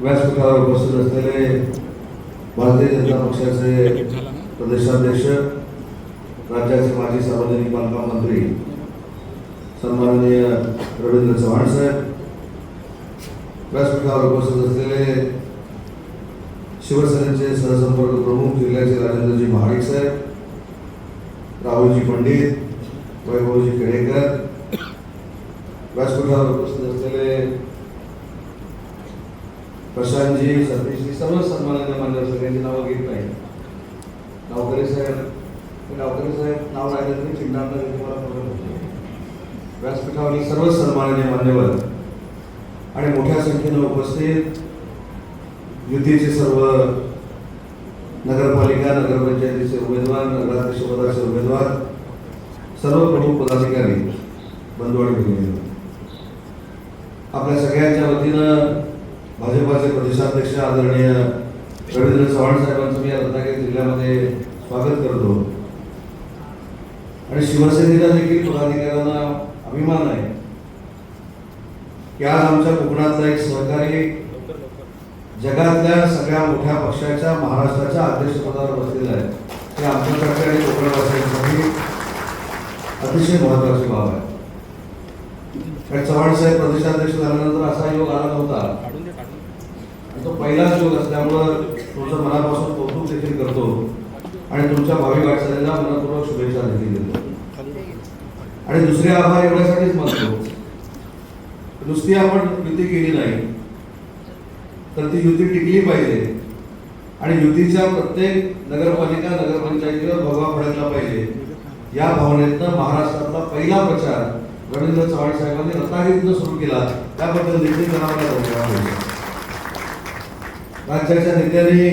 व्यासपीठावर उपस्थित असलेले भारतीय जनता पक्षाचे प्रदेशाध्यक्ष राज्याचे माजी सार्वजनिक बांधकाम मंत्री सन्माननीय रवींद्र चव्हाण साहेब व्यासपीठावर उपस्थित असलेले शिवसेनेचे सहसंपर्क प्रमुख जिल्ह्याचे राजेंद्रजी महाडिक साहेब राहुलजी पंडित वैभवजी केळेकर व्यासपीठावर उपस्थित असलेले प्रशांतजी सतीशजी सर्व सन्मानाने मान्य सगळ्यांची नावं घेत नाही. गावकरी साहेब गावकरी साहेब नाव राहिलं तरी चिन्हांना तुम्हाला मला होते. व्यासपीठावरील सर्व सन्मानाने मान्यवर आणि मोठ्या संख्येनं उपस्थित युतीचे सर्व नगरपालिका नगरपंचायतीचे उमेदवार नगराध्यक्ष पदाचे उमेदवार सर्व प्रमुख पदाधिकारी बंधू आणि आपल्या सगळ्यांच्या वतीनं भाजपाचे प्रदेशाध्यक्ष आदरणीय रवींद्र चव्हाण साहेबांचं मी रत्नागिरी जिल्ह्यामध्ये स्वागत करतो. आणि शिवसेनेला देखील पदाधिकाऱ्यांना अभिमान आहे की आज आमच्या कोकणातला एक सहकारी जगातल्या सगळ्या मोठ्या पक्षाच्या महाराष्ट्राच्या अध्यक्षपदावर बसलेला आहे. हे आमच्यासारख्या आणि कोकणवासियांसाठी अतिशय महत्वाची बाब आहे. कारण चव्हाण साहेब प्रदेशाध्यक्ष झाल्यानंतर असा योग आला नव्हता. तो पहिलाच शोध असल्यामुळं तुमचं मनापासून कौतुक देखील करतो. आणि तुमच्या भावी वाटचालीला मनपूर्वक शुभेच्छा देखील देतो. आणि दुसरे आभार एवढ्यासाठीच मानतो. नुसती आपण युती केली नाही तर ती युती टिकली पाहिजे. आणि युतीच्या प्रत्येक नगरपालिका नगरपंचायतीवर भगवा फडकला पाहिजे. या भावनेतनं महाराष्ट्रातला पहिला प्रचार रवींद्र चव्हाण साहेबांनी रत्नागिरीतनं सुरू केला. त्याबद्दल देखील जनावर राज्याच्या नेत्यांनी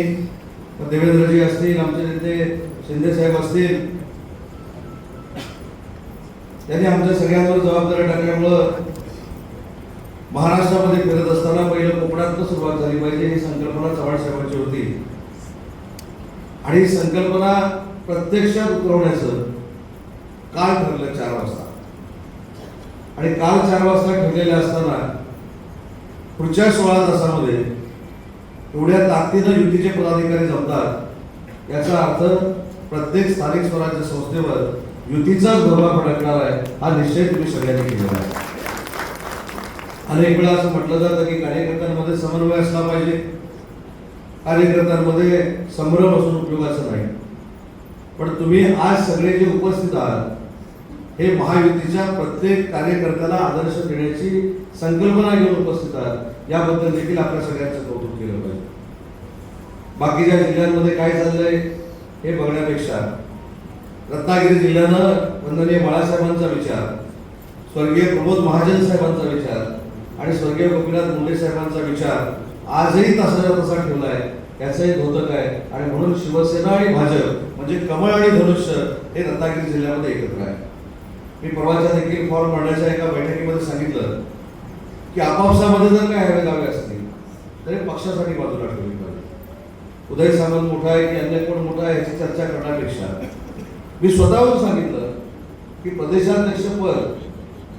देवेंद्रजी असतील आमचे नेते शिंदे साहेब असतील त्यांनी आमच्या सगळ्यांवर जबाबदारी टाकल्यामुळं महाराष्ट्रामध्ये फिरत असताना पहिलं कोकणातनं सुरुवात झाली पाहिजे ही संकल्पना चव्हाण साहेबांची होती. आणि ही संकल्पना प्रत्यक्षात उतरवण्याचं काल ठरलं चार वाजता. आणि काल चार वाजता ठरलेलं असताना पुढच्या सोळा तासामध्ये एवढ्या ताकदीनं युतीचे पदाधिकारी जमतात याचा अर्थ प्रत्येक स्थानिक स्वराज्य संस्थेवर युतीचाच भरवा फडकणार आहे हा निश्चय तुम्ही सगळ्यांनी केलेला आहे. अनेक वेळा असं म्हटलं जातं की कार्यकर्त्यांमध्ये समन्वय असला पाहिजे. कार्यकर्त्यांमध्ये संभ्रम असून उपयोगाचं नाही. पण तुम्ही आज सगळे जे उपस्थित आहात हे महायुतीच्या प्रत्येक कार्यकर्त्याला आदर्श देण्याची संकल्पना घेऊन उपस्थित आहात याबद्दल देखील आपल्या सगळ्यांचं कौतुक केलं पाहिजे. बाकीच्या जिल्ह्यांमध्ये काय चाललंय हे बघण्यापेक्षा रत्नागिरी जिल्ह्यानं वंदनीय बाळासाहेबांचा विचार स्वर्गीय प्रबोध महाजन साहेबांचा विचार आणि स्वर्गीय गोपीनाथ मुंडे साहेबांचा विचार आजही तसाच्या तसा ठेवलाय. याचंही धोतक आहे. आणि म्हणून शिवसेना आणि भाजप म्हणजे कमळ आणि धनुष्य हे रत्नागिरी जिल्ह्यामध्ये एकत्र आहे. मी परवाच्या देखील फॉर्म भरण्याच्या एका बैठकीमध्ये सांगितलं की आपापसामध्ये जर काय हवे लावे असतील तरी पक्षासाठी बाजूला ठेवली पाहिजे. उदय सामंत मोठा आहे की अन्य कोण मोठा आहे याची चर्चा करण्यापेक्षा. मी स्वतःहून सांगितलं की प्रदेशाध्यक्ष पद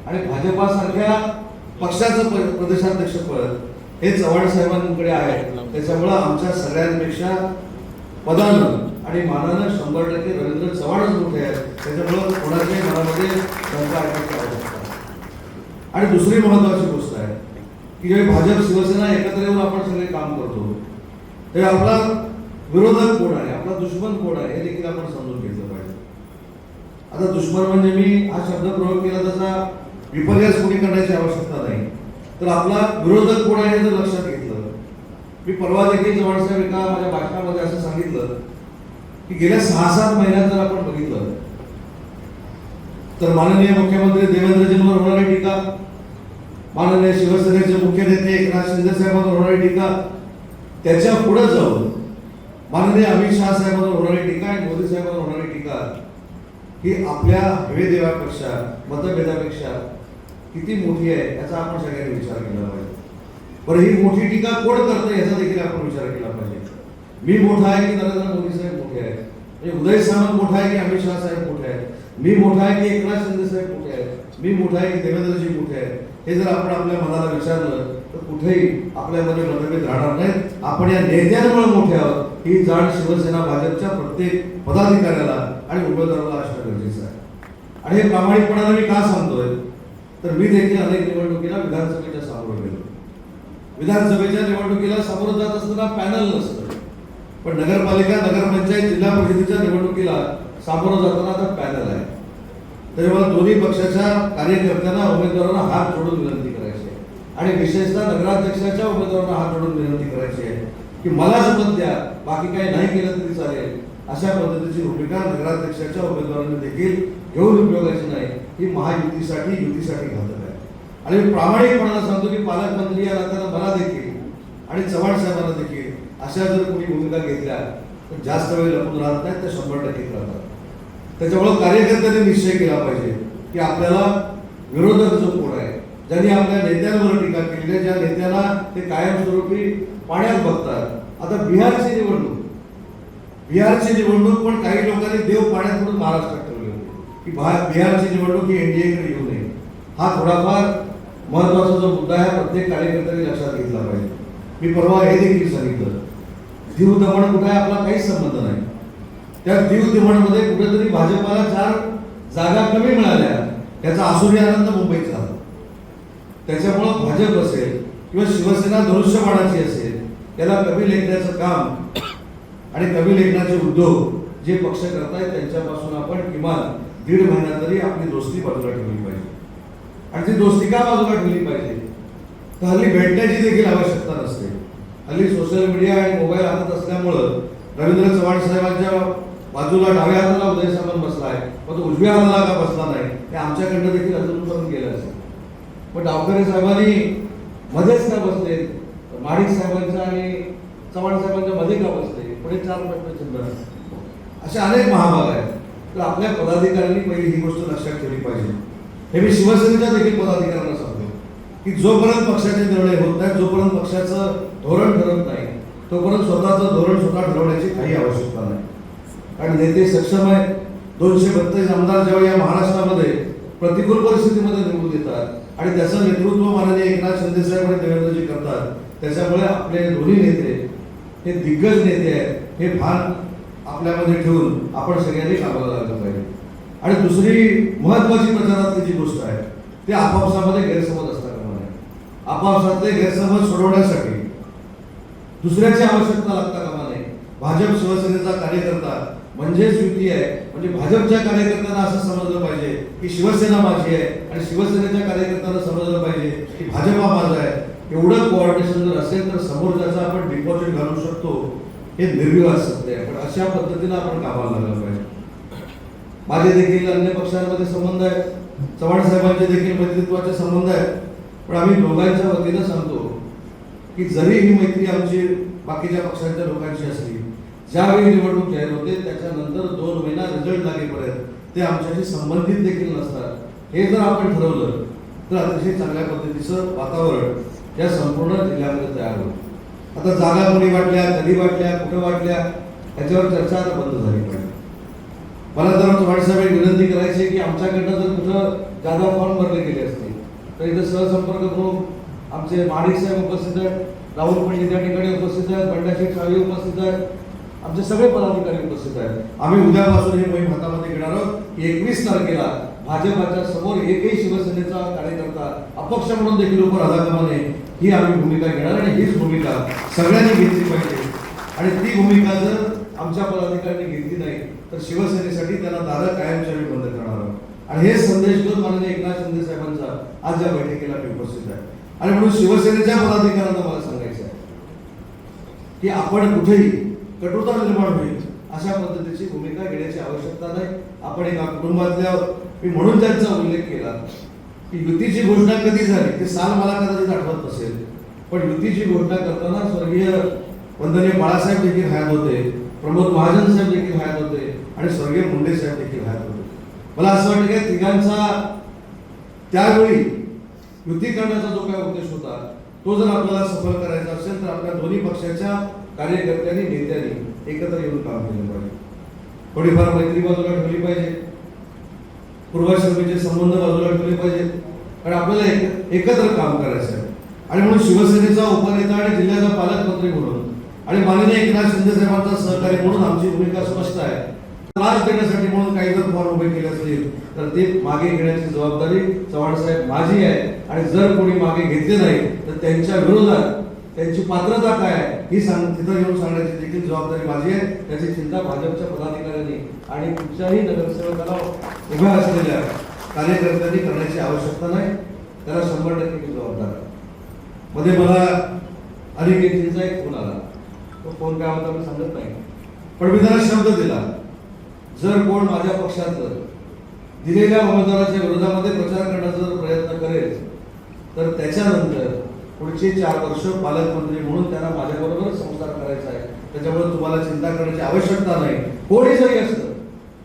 आणि भाजपासारख्या पक्षाचं प- प्रदेशाध्यक्ष पद हे चव्हाण साहेबांकडे आहे. त्याच्यामुळं आमच्या सगळ्यांपेक्षा पदानं आणि मानानं शंभर टक्के रवींद्र चव्हाणच मोठे आहेत. त्याच्यामुळं कोणाच्याही मनामध्ये शंका आणि दुसरी महत्वाची गोष्ट आहे की जेव्हा भाजप शिवसेना एकत्र येऊन आपण सगळे काम करतो हे आपला विरोधक कोण आहे? आपला दुश्मन कोण आहे? हे देखील आपण समजून घेतलं पाहिजे. आता दुश्मन म्हणजे मी हा शब्द प्रयोग केला त्याचा विपर्यास कोणी करण्याची आवश्यकता नाही. तर आपला विरोधक कोण आहे जर लक्षात घेतलं मी परवा देखील चव्हाण साहेब एका माझ्या भाषणामध्ये असं सांगितलं की गेल्या सहा सात महिन्यात जर आपण बघितलं तर माननीय मुख्यमंत्री देवेंद्रजींवर होणारी टीका माननीय शिवसेनेचे मुख्य नेते एकनाथ शिंदे साहेबांवर होणारी टीका त्याच्या पुढे जाऊन माननीय अमित शहा साहेबांवर होणारी टीका आणि मोदी साहेबांवर होणारी टीका ही आपल्या हवेदेवापेक्षा मतभेदापेक्षा किती मोठी आहे याचा आपण सगळ्यांनी विचार केला पाहिजे. बरं ही मोठी टीका कोण करतं याचा देखील आपण विचार केला पाहिजे. मी मोठा आहे की नरेंद्र मोदी साहेब मोठे आहेत? म्हणजे उदय सामंत मोठा आहे की अमित शहा साहेब मोठे आहेत? मी मोठा आहे की एकनाथ शिंदे साहेब मोठे आहेत? मी मोठा आहे की देवेंद्रजी मोठे आहेत? हे जर आपण आपल्या मनाला विचारलं तर कुठेही आपल्यामध्ये मतभेद राहणार नाहीत आपण या नेत्यांमुळे मोठे आहोत. ही जाण शिवसेना भाजपच्या प्रत्येक पदाधिकाऱ्याला आणि उमेदवाराला असणं गरजेचं आहे. आणि हे प्रामाणिकपणाने मी का सांगतोय? तर मी देखील अनेक निवडणुकीला विधानसभेच्या सामोरं गेलो. विधानसभेच्या निवडणुकीला सामोरं जात असताना पॅनल नसतं. पण नगरपालिका नगरपंचायत जिल्हा परिषदेच्या निवडणुकीला सामोरं जाताना आता पॅनल आहे. तरी मला दोन्ही पक्षाच्या कार्यकर्त्यांना उमेदवारांना हात जोडून विनंती आणि विशेषतः नगराध्यक्षाच्या उमेदवारांना हात जोडून विनंती करायची आहे की मला मत द्या बाकी काही नाही केलं तरी चालेल. अशा पद्धतीची भूमिका नगराध्यक्षाच्या उमेदवारांनी देखील घेऊन उपयोगाची नाही ही महायुतीसाठी युतीसाठी घातक आहे. आणि मी सांगतो की पालकमंत्री या नात्यानं मला देखील आणि चव्हाण साहेबांना देखील अशा जर कोणी भूमिका घेतल्या तर जास्त वेळ लपून राहत नाहीत त्या शंभर टक्के करतात. त्याच्यामुळे कार्यकर्त्यांनी निश्चय केला पाहिजे की आपल्याला विरोधक जो कोण आहे ज्यांनी आपल्या नेत्यांवर टीका केली आहे ज्या नेत्याला ते कायमस्वरूपी पाण्यात बघतात. आता बिहारची निवडणूक. बिहारची निवडणूक पण काही लोकांनी देव पाण्यात म्हणून महाराष्ट्रात ठेवली होती. की भा- बिहारची निवडणूक ही एनडीएकडे येऊ नये. हा थोडाफार महत्त्वाचा जो मुद्दा आहे प्रत्येक कार्यकर्त्यांनी लक्षात घेतला पाहिजे. मी परवा हे देखील सांगितलं. दीव दमण कुठे आहे आपला काहीच संबंध नाही. त्या दीव दमणमध्ये कुठेतरी भाजपाला चार जागा कमी मिळाल्या. त्याचा आसुरी आनंद मुंबईचा. त्याच्यामुळं भाजप असेल किंवा शिवसेना धनुष्यबाणाची असेल त्याला कवी लेखण्याचं काम आणि कवी लेखनाचे उद्योग जे पक्ष करतायत त्यांच्यापासून आपण किमान दीड महिना तरी आपली दोस्ती बाजूला ठेवली पाहिजे. आणि ती दोस्ती का बाजूला ठेवली पाहिजे? तर हल्ली भेटण्याची देखील आवश्यकता नसते. हल्ली सोशल मीडिया आणि मोबाईल हातात असल्यामुळं रवींद्र चव्हाण साहेबांच्या बाजूला डाव्या हाताला उदय सामंत आहे पण तो उजव्या हाताला का बसला नाही? हे आमच्याकडनं देखील अजून गेलं असेल. पण डावकरे साहेबांनी मध्येच का बसले? माणिक साहेबांच्या आणि चव्हाण साहेबांच्या मध्ये का बसले? पुढे चार प्रश्नचिन्ह असे अनेक महाभाग आहेत. तर आपल्या पदाधिकाऱ्यांनी पहिली ही गोष्ट लक्षात ठेवली पाहिजे. हे मी शिवसेनेच्या देखील पदाधिकाऱ्यांना सांगतो की जोपर्यंत पक्षाचे निर्णय होत नाहीत जोपर्यंत पक्षाचं धोरण ठरत नाही तोपर्यंत स्वतःचं धोरण स्वतः ठरवण्याची काही आवश्यकता नाही. कारण नेते सक्षम आहेत. दोनशे बत्तीस आमदार जेव्हा या महाराष्ट्रामध्ये प्रतिकूल परिस्थितीमध्ये निवडून येतात आणि त्याचं नेतृत्व माननीय एकनाथ शिंदे साहेब आणि देवेंद्रजी करतात. त्याच्यामुळे आपले दोन्ही नेते हे दिग्गज नेते आहेत हे भान आपल्यामध्ये ठेवून आपण सगळ्यांनी कामाला लागलं पाहिजे. आणि दुसरी महत्वाची प्रचारातली जी गोष्ट आहे ते आपापसामध्ये गैरसमज असता कामा नये आपापसातले गैरसमज सोडवण्यासाठी दुसऱ्याची आवश्यकता लागतात. भाजप शिवसेनेचा कार्यकर्ता म्हणजेच युती आहे. म्हणजे भाजपच्या कार्यकर्त्यांना असं समजलं पाहिजे की शिवसेना माझी आहे आणि शिवसेनेच्या कार्यकर्त्यांना समजलं पाहिजे की भाजपा माझा आहे. एवढं कोऑर्डिनेशन जर असेल तर समोरच्याचा आपण डिपॉझिट घालू शकतो हे निर्विवाद सत्य आहे. पण अशा पद्धतीनं आपण कामाला लागलं पाहिजे. माझे देखील अन्य पक्षांमध्ये संबंध आहेत. चव्हाण साहेबांचे देखील मैत्रित्वाचे संबंध आहेत. पण आम्ही दोघांच्या वतीनं सांगतो की जरी ही मैत्री आमची बाकीच्या पक्षांच्या लोकांची असली ज्यावेळी निवडणूक जाहीर होते त्याच्यानंतर दोन महिना रिझल्ट लागेपर्यंत ते आमच्याशी संबंधित देखील नसतात. हे जर आपण ठरवलं तर अतिशय चांगल्या पद्धतीचं वातावरण या संपूर्ण जिल्ह्यामध्ये तयार होतं आता जागा कोणी वाटल्या कधी वाटल्या कुठं वाटल्या याच्यावर चर्चा आता बंद झाली पाहिजे. मला जर चव्हाण साहेब विनंती करायची आहे की आमच्याकडनं जर कुठं जादा फॉर्म भरले गेले असतील तर इथं सहसंपर्क करून आमचे माणिक साहेब उपस्थित आहेत राहुल पंडित या ठिकाणी उपस्थित आहेत बंडाशेठ साळवी उपस्थित आहेत आमचे सगळे पदाधिकारी उपस्थित आहेत. आम्ही उद्यापासून हे मोहीम हातामध्ये घेणार आहोत. की एकवीस तारखेला भाजपाच्या समोर एकही शिवसेनेचा कार्यकर्ता अपक्ष म्हणून देखील उभं राहता कामा नये ही आम्ही भूमिका घेणार आणि हीच भूमिका सगळ्यांनी घेतली पाहिजे. आणि ती भूमिका जर आमच्या पदाधिकाऱ्यांनी घेतली नाही तर शिवसेनेसाठी त्यांना दारं कायमस्वरूपी बंद करणार आहोत. आणि हे संदेश घेऊन माननीय एकनाथ शिंदे साहेबांचा आज या बैठकीला मी उपस्थित आहे. आणि म्हणून शिवसेनेच्या पदाधिकाऱ्यांना मला सांगायचं आहे की आपण कुठेही कठोरता निर्माण होईल. अशा पद्धतीची भूमिका घेण्याची आवश्यकता नाही. आपण एका कुटुंबातल्या मी म्हणून त्यांचा उल्लेख केला. की युतीची घोषणा कधी झाली ते साल मला कदाचित आठवत नसेल. पण युतीची घोषणा करताना स्वर्गीय वंदनीय बाळासाहेब देखील हयात होते प्रमोद महाजन साहेब देखील हयात होते आणि स्वर्गीय मुंडे साहेब देखील हयात होते. मला असं वाटतं की तिघांचा त्यावेळी युती करण्याचा जो काय उद्देश होता तो जर आपल्याला सफल करायचा असेल तर आपल्या दोन्ही पक्षाच्या कार्यकर्त्यांनी नेत्यांनी एकत्र येऊन काम केलं पाहिजे. थोडीफार मैत्री बाजूला ठेवली पाहिजे. पूर्वाश्रमीचे संबंध बाजूला ठेवले पाहिजेत कारण आपल्याला एक, एकत्र काम करायचं आहे. आणि म्हणून शिवसेनेचा उपनेता आणि जिल्ह्याचा पालकमंत्री म्हणून आणि माननीय एकनाथ शिंदे साहेबांचा सहकारी म्हणून आमची भूमिका स्पष्ट आहे. त्रास देण्यासाठी म्हणून काही जर फॉर्म उभे केले असतील तर ते मागे घेण्याची जबाबदारी चव्हाण साहेब माझी आहे. आणि जर कोणी मागे घेतले नाही तर त्यांच्या विरोधात त्यांची पात्रता काय आहे? ही सांग तिथं येऊन सांगण्याची देखील जबाबदारी माझी आहे. त्याची चिंता भाजपच्या पदाधिकाऱ्यांनी आणि कुठच्याही नगरसेवकाला उभ्या असलेल्या कार्यकर्त्यांनी करण्याची आवश्यकता नाही. त्याला शंभर टक्के मी जबाबदार आहे. मध्ये मला अनिकेतींचा एक फोन आला. तो फोन काय होता मी सांगत नाही. पण मी त्याला शब्द दिला. जर कोण माझ्या पक्षातलं दिलेल्या उमेदवाराच्या विरोधामध्ये प्रचार करण्याचा जर प्रयत्न करेल तर त्याच्यानंतर पुढचे चार वर्ष पालकमंत्री म्हणून त्यांना माझ्याबरोबर संसार करायचा आहे. त्याच्यामुळे तुम्हाला चिंता करण्याची आवश्यकता नाही. कोणी जरी असलं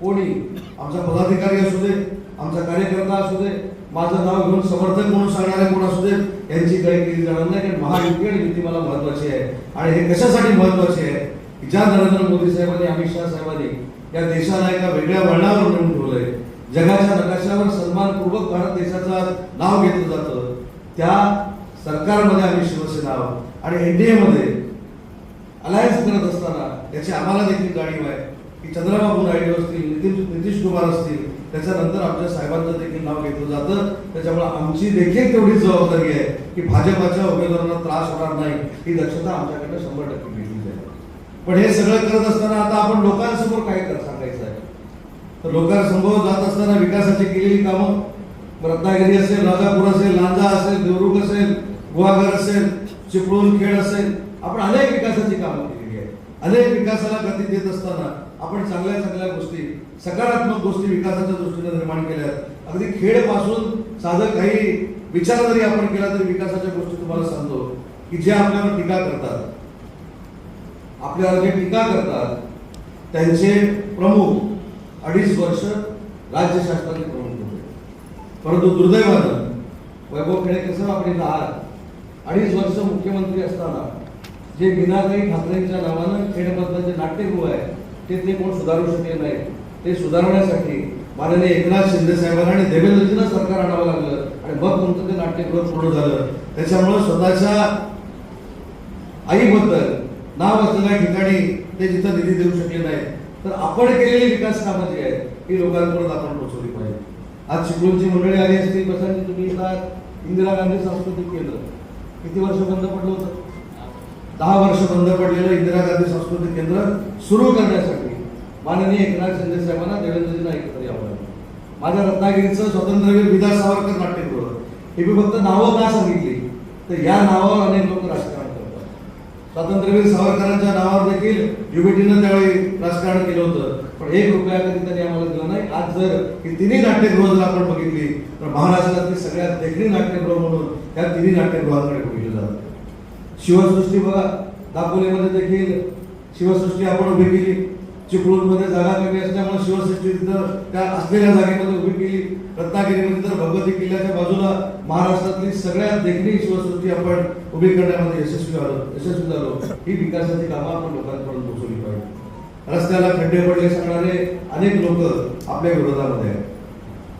कोणी आमचा पदाधिकारी असू दे आमचा कार्यकर्ता असू दे माझं नाव घेऊन समर्थक म्हणून सांगणारे कोण असू दे यांची काही केली जाणार नाही कारण महायुती आणि युती मला महत्वाची आहे. आणि हे कशासाठी महत्त्वाचे आहे? ज्या नरेंद्र मोदी साहेबांनी अमित शहा साहेबांनी या देशाला एका वेगळ्या वळणावर नेऊन ठेवलंय. जगाच्या नकाशावर सन्मानपूर्वक भारत देशाचं नाव घेतलं जातं. त्या सरकारमध्ये आम्ही शिवसेना आहोत. आणि एनडीएमध्ये अलायन्स करत असताना याची आम्हाला देखील जाणीव आहे. की चंद्रबाबू नायडू असतील नितीन नितीश कुमार असतील त्याच्यानंतर आमच्या साहेबांचं देखील नाव घेतलं जातं. त्याच्यामुळे आमची देखील तेवढी जबाबदारी आहे की भाजपाच्या उमेदवारांना त्रास होणार नाही. ही दक्षता आमच्याकडे शंभर टक्के घेतली जाईल. पण हे सगळं करत असताना आता आपण लोकांसमोर काय सांगायचं आहे? तर लोकांसमोर जात असताना विकासाची केलेली कामं रत्नागिरी असेल राजापूर असेल लांजा असेल देवरुख असेल गुहागर असेल चिपळूण खेड असेल आपण अनेक विकासाची कामं केलेली आहे अनेक विकासाला गती देत असताना आपण चांगल्या चांगल्या गोष्टी सकारात्मक गोष्टी विकासाच्या दृष्टीने निर्माण केल्या अगदी खेळपासून साधं काही विचार जरी आपण केला तरी विकासाच्या गोष्टी तुम्हाला सांगतो की जे आपल्यावर टीका करतात आपल्यावर जे टीका करतात त्यांचे प्रमुख अडीच वर्ष राज्य शासनाचे प्रमुख होते. परंतु दुर्दैवानं वैभव खेडे कसं आपण आहात? अडीच वर्ष मुख्यमंत्री असताना जे मीनाताई ठाकरेंच्या नावानं खेडमधलं जे नाट्यगृह आहे ते ते कोण सुधारू शकले नाही ते सुधारण्यासाठी माननीय एकनाथ शिंदे साहेबांना आणि देवेंद्रजींना सरकार आणावं लागलं आणि मग तुमचं ते नाट्यगृह पूर्ण झालं. त्याच्यामुळे स्वतःच्या आईबद्दल नाव असलेल्या ठिकाणी ते जिथं निधी देऊ शकले नाही तर आपण केलेली विकास कामं जी आहेत ही लोकांपर्यंत आपण पोहोचवली पाहिजे आज चिपळूणची मंडळी आली असती बसांची तुम्ही इंदिरा गांधी सांस्कृतिक केलं किती वर्ष बंद पडलं होतं? दहा वर्ष बंद पडलेलं इंदिरा गांधी सांस्कृतिक केंद्र सुरू करण्यासाठी माननीय एकनाथ शिंदे साहेबांना देवेंद्रजी एकत्र यावं माझ्या रत्नागिरीचं स्वातंत्र्यवीर विदा सावरकर नाट्यगृह हे मी फक्त नावं का सांगितली? तर या नावावर अनेक लोक राजकारण करतात. स्वातंत्र्यवीर सावरकरांच्या नावावर देखील युबीटीनं त्यावेळी राजकारण केलं होतं. पण एक रुपया कधी त्यांनी आम्हाला दिला नाही. आज जर ही तिन्ही नाट्यगृह जर आपण बघितली तर महाराष्ट्रातली सगळ्यात देखणी नाट्यगृह म्हणून त्या तिन्ही नाट्यगृहांकडे बघितलं जातं शिवसृष्टी बघा दापोलीमध्ये देखील शिवसृष्टी आपण उभी केली. चिपळूणमध्ये जागा कमी असल्यामुळे शिवसृष्टी तर त्या असलेल्या जागेमध्ये उभी केली. रत्नागिरीमध्ये तर भगवती किल्ल्याच्या बाजूला महाराष्ट्रातली सगळ्यात देखणी शिवसृष्टी आपण उभी करण्यामध्ये यशस्वी आलो यशस्वी झालो. ही विकासाची कामं आपण लोकांपर्यंत पोहोचवली पाहिजे. रस्त्याला खड्डे पडले सांगणारे अनेक लोक आपल्या विरोधामध्ये आहेत.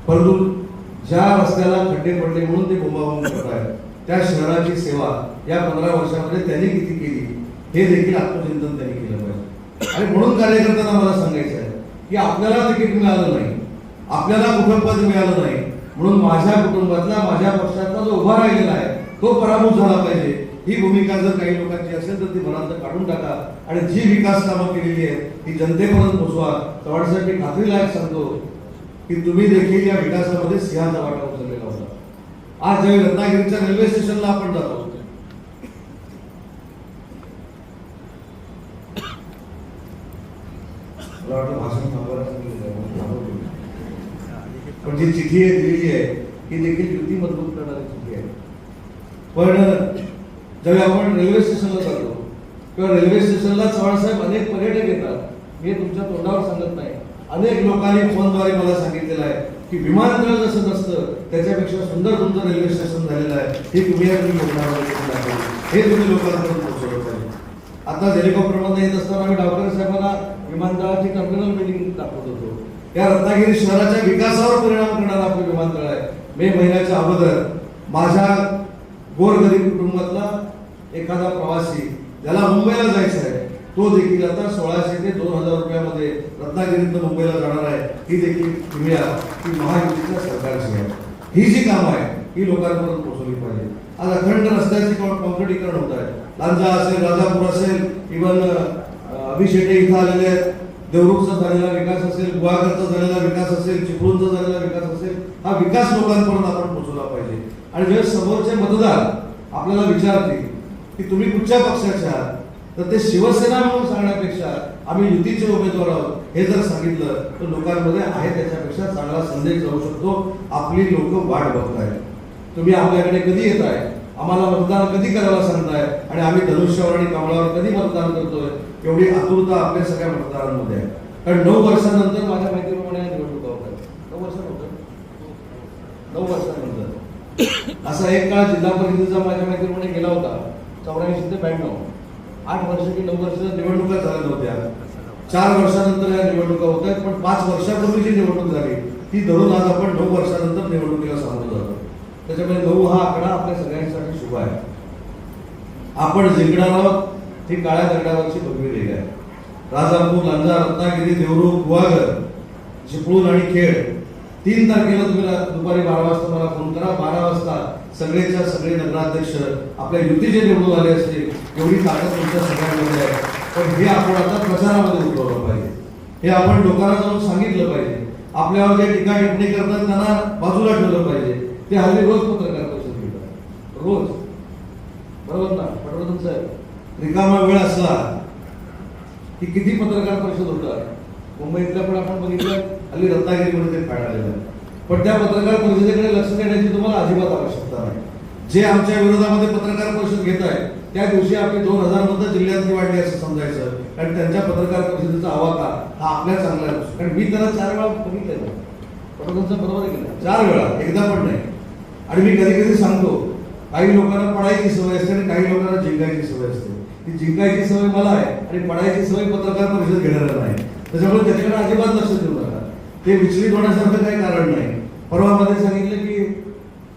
परंतु ज्या रस्त्याला खड्डे पडले म्हणून ते बोंबाबोंब करत आहेत त्या शहराची सेवा या पंधरा वर्षामध्ये त्यांनी किती केली हे देखील आत्मचिंतन त्यांनी केलं पाहिजे. आणि म्हणून कार्यकर्त्यांना मला सांगायचं आहे की आपल्याला तिकीट मिळालं नाही आपल्याला कुठं पद मिळालं नाही म्हणून माझ्या कुटुंबातला माझ्या पक्षातला जो उभा राहिलेला आहे तो पराभूत झाला पाहिजे. ही भूमिका जर काही लोकांची असेल तर ती मनात काढून टाका. आणि जी विकास कामं केलेली आहेत ती जनतेपर्यंत पोहोचवा चव्हाणसाहेब मी खात्रीलायक सांगतो की तुम्ही देखील या विकासामध्ये सिंहाचा वाटा उचललेला होता. आज ज्यावेळी रत्नागिरीच्या रेल्वे स्टेशनला आपण जातो. पण जी चिठी आहे दिलेली आहे ही देखील युती मजबूत करणारी चिठी आहे. पण ज्यावेळी आपण रेल्वे स्टेशनला जातो किंवा रेल्वे स्टेशनला चव्हाणसाहेब अनेक पर्यटक येतात मी तुमच्या तोंडावर सांगत नाही. अनेक लोकांनी फोनद्वारे मला सांगितलेलं आहे. की विमानतळ जसं नसतं त्याच्यापेक्षा सुंदर तुमचं रेल्वे स्टेशन झालेलं आहे. हे तुम्ही या तुम्ही लोकांना हे तुम्ही लोकांपर्यंत पोहोचवत आहे आता हेलिकॉप्टरमध्ये येत असताना आम्ही डावकर साहेबांना विमानतळाची टर्मिनल बिल्डिंग दाखवत होतो. या रत्नागिरी शहराच्या विकासावर परिणाम करणारा आपलं विमानतळ आहे. मे महिन्याच्या अगोदर माझ्या गोरगरीब कुटुंबातला एखादा प्रवासी ज्याला मुंबईला जायचं आहे तो देखील आता सोळाशे ते दोन हजार रुपयामध्ये रत्नागिरीतनं मुंबईला जाणार आहे. ही देखील क्रिया ही महायुतीच्या सरकारची आहे. ही जी कामं आहे ही लोकांपर्यंत पोहोचवली पाहिजे आज अखंड रस्त्याचे कॉन्क्रिटीकरण होत आहे. लांजा असेल राजापूर असेल इव्हन अभिषेटे इथं आलेले आहेत. देवरुखचा झालेला विकास असेल गुहागरचा झालेला विकास असेल चिपळूणचा झालेला विकास असेल हा विकास लोकांपर्यंत आपण पोहोचवला पाहिजे. आणि जेव्हा समोरचे मतदार आपल्याला विचारतील की तुम्ही कुठच्या पक्षाचे आहात? तर ते शिवसेना म्हणून सांगण्यापेक्षा आम्ही युतीचे उमेदवार आहोत हे जर सांगितलं तर लोकांमध्ये आहे त्याच्यापेक्षा चांगला संदेश जाऊ शकतो. आपली लोक वाट बघतायत. तुम्ही आपल्याकडे कधी येत आहे? आम्हाला मतदान कधी करायला सांगताय? आणि आम्ही धनुष्यावर आणि कमळावर कधी मतदान करतोय? एवढी आतुरता आपल्या सगळ्या मतदारांमध्ये आहे. कारण नऊ वर्षानंतर माझ्या माहितीप्रमाणे या निवडणुका होत नऊ वर्षानंतर? नऊ वर्षानंतर. असा एक काळ जिल्हा परिषदेचा माझ्या माहितीप्रमाणे गेला होता. चौऱ्याऐंशी ते ब्याण्णव. आठ वर्ष की नऊ वर्ष निवडणुका झाल्या नव्हत्या. चार वर्षानंतर या निवडणुका होत आहेत पण पाच वर्षापूर्वी जी निवडणूक झाली ती धरून आज आपण नऊ वर्षानंतर निवडणुकीला सामोरं जातो त्याच्यामुळे नऊ हा आकडा आपल्या सगळ्यांसाठी शुभ आहे. आपण जिंकणार आहोत ही काळ्या दगडावरची भगवी रेग आहे. राजापूर लांजा रत्नागिरी देवरूख गुहागर चिपळूण आणि खेड तीन तारखेला तुम्ही दुपारी बारा वाजता मला फोन करा. बारा वाजता सगळेच्या सगळे नगराध्यक्ष आपल्या युतीचे निवडून आले असतील एवढी ताकद तुमच्या सगळ्यांमध्ये आहे. पण हे आपण आता प्रचारामध्ये उतरवलं पाहिजे. हे आपण लोकांना जाऊन सांगितलं पाहिजे. आपल्यावर जे टीका टिप्पणी करतात त्यांना बाजूला ठेवलं पाहिजे. ते हल्ली रोज पत्रकार परिषद घेतात. रोज. बरोबर ना? पटवर्धन साहेब रिकामा वेळ असला की किती पत्रकार परिषद होतात? मुंबईतल्या पण आपण बघितलं. हल्ली रत्नागिरीमध्ये ते फॅड आलेलं आहे. पण त्या पत्रकार परिषदेकडे लक्ष देण्याची तुम्हाला अजिबात आवश्यकता नाही. जे आमच्या विरोधामध्ये पत्रकार परिषद घेत आहे त्या दिवशी आपली दोन हजार मतं जिल्ह्यातली वाढली असं समजायचं. कारण त्यांच्या पत्रकार परिषदेचा आवाका हा आपल्या चांगला आहे. कारण मी त्याला चार वेळा बघितलेलं पटवर्धनचं बरोबर आहे चार वेळा एकदा पण नाही. आणि मी कधी कधी सांगतो काही लोकांना पडायची सवय असते आणि काही लोकांना जिंकायची सवय असते. ती जिंकायची सवय मला आहे आणि पडायची सवय पत्रकार परिषद घेणार नाही त्याच्यामुळे त्याच्याकडे अजिबात लक्ष देऊ नका. ते विचलित होण्यासारखं काही कारण नाही. परवा मध्ये सांगितलं की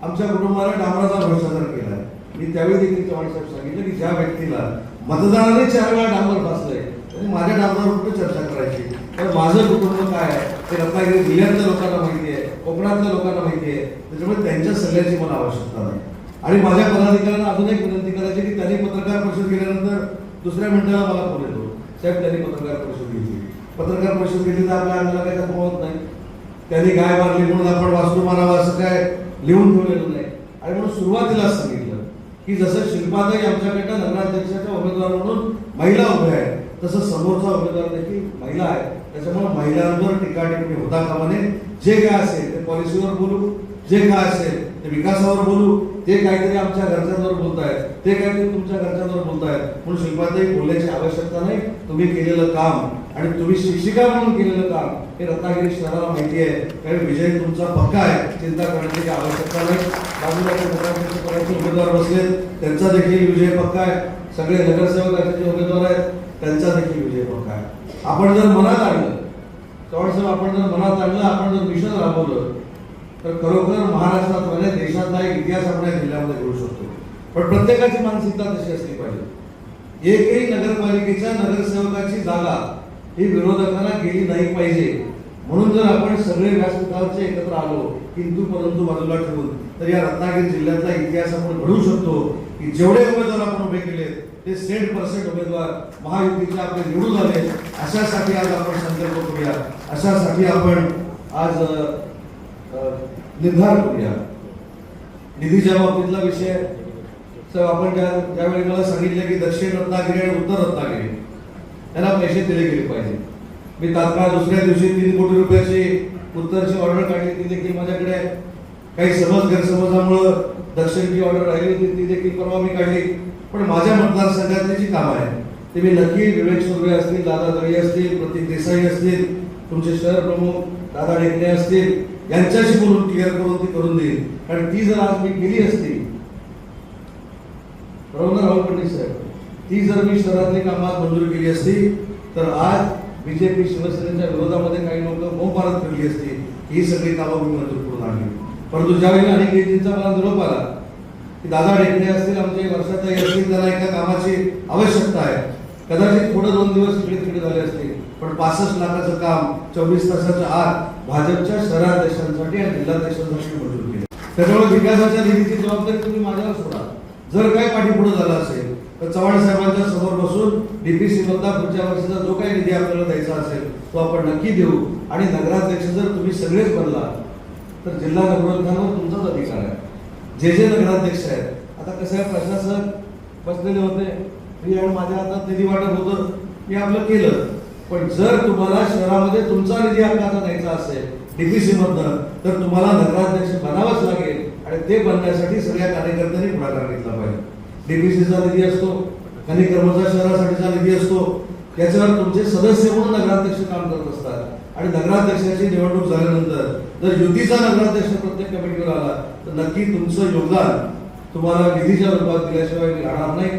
आमच्या कुटुंबाला डांबराचा भ्रष्टाचार केला मी त्यावेळी देखील चव्हाण साहेब सांगितलं की ज्या व्यक्तीला मतदाराने चार वेळा डांबर फासलंय त्यांनी माझ्या डांबरावर कुठे चर्चा करायची. तर माझं कुटुंब काय आहे? ते रत्नागिरी जिल्ह्यातल्या लोकांना माहिती आहे कोकणातल्या लोकांना माहिती आहे. त्याच्यामुळे त्यांच्या सल्ल्याची मला आवश्यकता नाही. आणि माझ्या पदाधिकाऱ्यांना अजून एक विनंती करायची की त्यांनी पत्रकार परिषद केल्यानंतर दुसऱ्या मिनिटाला मला फोन येतो. साहेब त्यांनी पत्रकार परिषद घेतली. पत्रकार परिषद घेतली तर आपल्या अंगाला काही होत नाही. त्यांनी गाय मारली म्हणून आपण वास्तू मारावा असं काय लिहून ठेवलेलं नाही. आणि म्हणून सुरुवातीलाच सांगितलं की जसं शिल्पाताई आमच्याकडनं नगराध्यक्षाच्या उमेदवार म्हणून महिला उभ्या आहेत तसं समोरचा उमेदवार देखील महिला आहे. त्याच्यामुळे महिलांवर टीका टिप्पणी होता कामा नये. जे काय असेल ते पॉलिसीवर बोलू. जे काय असेल ते विकासावर बोलू ते काहीतरी आमच्या गरजांवर बोलतायत ते काहीतरी तुमच्या गरजांवर बोलतायत. म्हणून शिल्पाताई बोलण्याची आवश्यकता नाही. तुम्ही केलेलं काम आणि तुम्ही शिक्षिका म्हणून केलेलं काम हे रत्नागिरी शहराला माहिती आहे. कारण विजय तुमचा पक्का आहे. चिंता करण्याची आवश्यकता नाही. बाजूला उमेदवार बसलेत. त्यांचा देखील विजय पक्का आहे. सगळे नगरसेवकाचे जे उमेदवार आहेत. त्यांचा देखील विजय पक्का आहे. आपण जर मनात आणलं चव्हाण साहेब आपण जर मनात आणलं आपण जर मिशन राबवलं तर खरोखर महाराष्ट्रात म्हणजे देशातला एक इतिहास आपण या जिल्ह्यामध्ये घडू शकतो. पण प्रत्येकाची मानसिकता तशी असली पाहिजे. एकही नगरपालिकेच्या नगरसेवकाची जागा ही विरोधकांना गेली नाही पाहिजे. म्हणून जर आपण सगळे व्यासपीठावरचे एकत्र आलो किंतू परंतु बाजूला ठेवून तर या रत्नागिरी जिल्ह्यातला इतिहास आपण घडवू शकतो की जेवढे उमेदवार आपण उभे केले ते सेंट पर्सेंट उमेदवार महायुतीचे आपले निवडून आले. अशासाठी आज आपण संकल्प करूया. अशासाठी आपण आज निर्धार करूया. निधीच्या बाबतीतला विषय तर आपण ज्या ज्यावेळी मला सांगितलं की दक्षिण रत्नागिरी आणि उत्तर रत्नागिरी यांना पैसे दिले गेले पाहिजे. मी तात्काळ दुसऱ्या दिवशी तीन कोटी रुपयाची उत्तरची ऑर्डर काढली ती देखील माझ्याकडे. काही समज गैरसमजामुळं दक्षिणची ऑर्डर राहिली होती ती देखील परवा मी काढली. पण माझ्या मतदारसंघातली जी कामं आहेत ते मी नक्की विवेक सुर्वे असतील दादा दळी असतील प्रतीक देसाई असतील तुमचे शहर प्रमुख दादा ढेकणे असतील यांच्याशी बोलून क्लिअर करून ती करून देईल. कारण ती जर आज मी केली असती बरोबर राहुल पंडित साहेब? ती जर मी शहरातली कामात मंजूर केली असती तर आज बीजेपी शिवसेनेच्या विरोधामध्ये काही लोक मोपारत फिरली असती. ही सगळी कामं मी मंजूर करून आणली. परंतु ज्यावेळी अनेक एजन्सीचा मला निरोप आला की दादा ढेकणे असतील आमचे वर्षाताई असतील त्यांना एका कामाची आवश्यकता आहे. कदाचित थोडं दोन दिवस तिकडे तिकडे झाले असतील पण पासष्ट लाखाचं काम चोवीस तासाच्या आत भाजपच्या शहराध्यक्षांसाठी आणि जिल्हाध्यक्षांसाठी मंजूर केलं. त्याच्यामुळे विकासाच्या निधीची जबाबदारी तुम्ही माझ्यावर सोडा. जर काय पाठीपुढे झालं असेल तर चव्हाण साहेबांच्या समोर बसून डीपीसी मधला पुढच्या वर्षीचा जो काही निधी आपल्याला द्यायचा असेल तो आपण नक्की देऊ. आणि नगराध्यक्ष जर तुम्ही सगळेच बनला तर जिल्हा नगरोत्थानावर तुमचाच अधिकार आहे. जे जे नगराध्यक्ष आहेत आता कसं आहे प्रशासक बसलेले होते. मी आणि माझ्या हातात निधी वाटप होतं. मी आपलं केलं. पण जर तुम्हाला शहरामध्ये तुमचा निधी हक्काचा द्यायचा असेल डीपीसी मधनं तर तुम्हाला नगराध्यक्ष बनावंच लागेल आणि ते बनण्यासाठी सगळ्या कार्यकर्त्यांनी पुढाकार घेतला पाहिजे. डीपीसीचा निधी असतो खनिकर्मचा शहरासाठीचा निधी असतो. त्याच्यावर तुमचे सदस्य म्हणून नगराध्यक्ष काम करत असतात. आणि नगराध्यक्षाची निवडणूक झाल्यानंतर जर युतीचा नगराध्यक्ष प्रत्येक कमिटीवर आला तर नक्की तुमचं योगदान तुम्हाला निधीच्या रूपात दिल्याशिवाय राहणार नाही.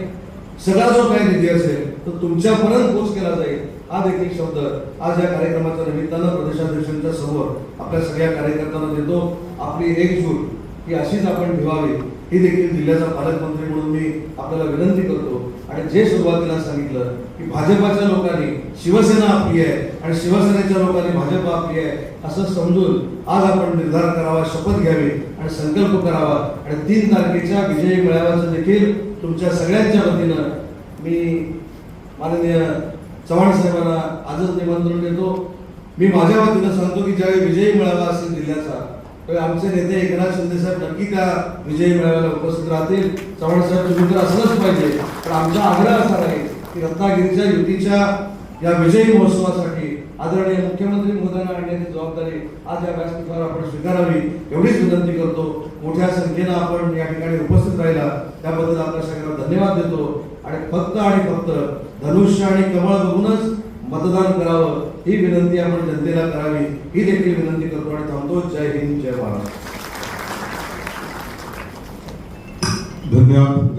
सगळा जो काही निधी असेल तो तुमच्यापर्यंत पोच केला जाईल. हा देखील शब्द आज या कार्यक्रमाच्या निमित्तानं प्रदेशाध्यक्षांच्या समोर आपल्या सगळ्या कार्यकर्त्यांना देतो. आपली एकजूट ही अशीच आपण ठेवावी ही देखील जिल्ह्याचा पालकमंत्री म्हणून मी आपल्याला विनंती करतो. आणि जे सुरुवातीला सांगितलं की भाजपाच्या लोकांनी शिवसेना आपली आहे आणि शिवसेनेच्या लोकांनी भाजप आपली आहे असं समजून आज आपण निर्धार करावा शपथ घ्यावी आणि संकल्प करावा. आणि तीन तारखेच्या विजयी मेळाव्याचं देखील तुमच्या सगळ्यांच्या वतीनं मी माननीय चव्हाण साहेबांना आजच निमंत्रण देतो. मी माझ्या वतीनं सांगतो की ज्यावेळी विजयी मेळावा असेल जिल्ह्याचा त्यावेळी आमचे नेते एकनाथ शिंदे साहेब नक्की त्या विजयी मेळाव्याला उपस्थित राहतील. चव्हाण साहेब तुम्ही तर असलंच पाहिजे. पण आमचा आग्रह असा आहे की रत्नागिरीच्या युतीच्या या विजयी महोत्सवासाठी आदरणीय मुख्यमंत्री महोदयांना आणण्याची जबाबदारी आज या व्यासपीठावर आपण स्वीकारावी एवढीच विनंती करतो. मोठ्या संख्येनं आपण या ठिकाणी उपस्थित राहिला. त्याबद्दल आपल्या सगळ्यांना धन्यवाद देतो. आणि फक्त आणि फक्त धनुष्य आणि कमळ बघूनच मतदान करावं ही विनंती आपण जनतेला करावी. ही देखील विनंती करतो आणि थांबतो. जय हिंद जय महाराष्ट्र धन्यवाद.